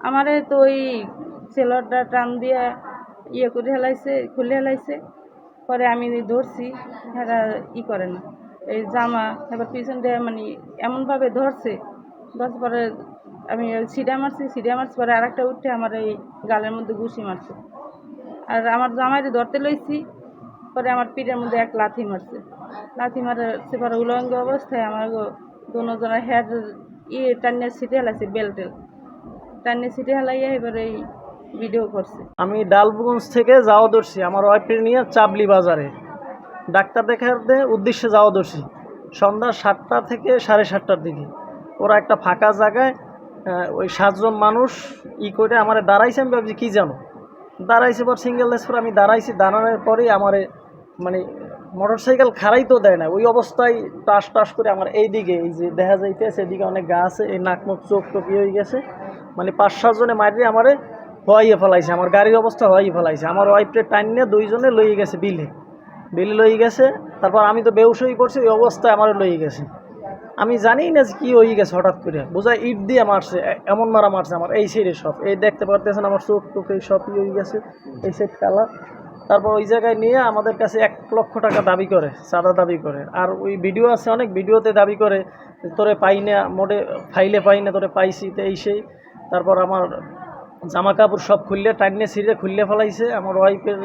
আমারে তো ওই সেলরটা টান দিয়ে ইয়ে করে হেলাইছে, খুলে হেলাইছে। পরে আমি ধরছি এরা ই করে না। এই জামা এবার পিছন দিয়ে মানে এমনভাবে ধরছে ধরছে পরে আমি সিডা মারছি সিডা মারছি পরে আরেকটা উঠে আমার এই গালের মধ্যে ঘুষি মারছে। আর আমার জামাইরে ধরতে লইছি, পরে আমার পিঠের মধ্যে এক লাথি মারছে। লাথি মারছে পরে উলঙ্গ অবস্থায় আমার দুজনের হেড ইয়ে টানিয়ে সিটে হেলাইছে বেল্টের। টানিয়ে সিটে হেলাইয়া এবার এই ভিডিও করছে। আমি ডালবগঞ্জ থেকে যাওয়া দর্শি আমার ওয়াইফের নিয়ে চাবলি বাজারে। ডাক্তার দেখাতে উদ্দেশ্যে যাওয়া দর্শি সন্ধ্যা সাতটা থেকে সাড়ে সাতটার দিকে। ওরা একটা ফাঁকা জায়গায় ওই সাতজন মানুষ ই করে আমার দাঁড়াইছে, আমি ভাবছি কী জানো? দাঁড়াইছে পর সিঙ্গেল ডেস পর আমি দাঁড়াইছি, দাঁড়ানোর পরেই আমারে মানে মোটর সাইকেল খাড়াই তো দেয় না। ওই অবস্থায় টাস টাস করে আমার এই দিকে এই যে দেখা যাইতেছে, এদিকে অনেক গা আছে, এই নাক মুখ চোখ টোক হয়ে গেছে। মানে পাঁচ সাতজনে মারি আমারে হওয়াইয়ে ফেলাইছে, আমার গাড়ির অবস্থা হওয়াই ফেলাইছে। আমার ওয়াইফকে টাইন নিয়ে দুইজনে লইয়ে গেছে বিলে। বিলে লইয়ে গেছে, তারপর আমি তো বেউস করছি, ওই অবস্থায় আমার লইয়ে গেছে। আমি জানি না যে কী হয়ে গেছে হঠাৎ করে। বোঝায় ইট দিয়ে মারছে এমন মারা মারছে আমার, এই সাইডে সব। এই দেখতে পারতেছেন আমার চোখ টোক, এই সব হয়ে গেছে, এই সাইড কালার তারপর ওই জায়গায় নিয়ে আমাদের কাছে এক লক্ষ টাকা দাবি করে, চাঁদা দাবি করে। আর ওই ভিডিও আছে অনেক ভিডিওতে দাবি করে, তোরে পাই না, মোটে ফাইলে পাই না, তোরে পাইছি, তো এই সেই। তারপর আমার জামা কাপড় সব খুললে, টাইনে ছিঁড়ে খুললে ফেলাইছে। আমার ওয়াইফের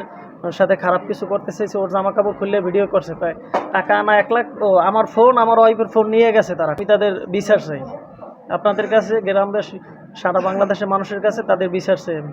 সাথে খারাপ কিছু করতে চাইছে, ওর জামা কাপড় খুললে ভিডিও করছে। প্রায় টাকা আনা এক লাখ, ও, আমার ফোন আমার ওয়াইফের ফোন নিয়ে গেছে তারা। আমি তাদের বিচার চাই। আপনাদের কাছে, গ্রামবাসী, সারা বাংলাদেশের মানুষের কাছে তাদের বিচার চাই আমি।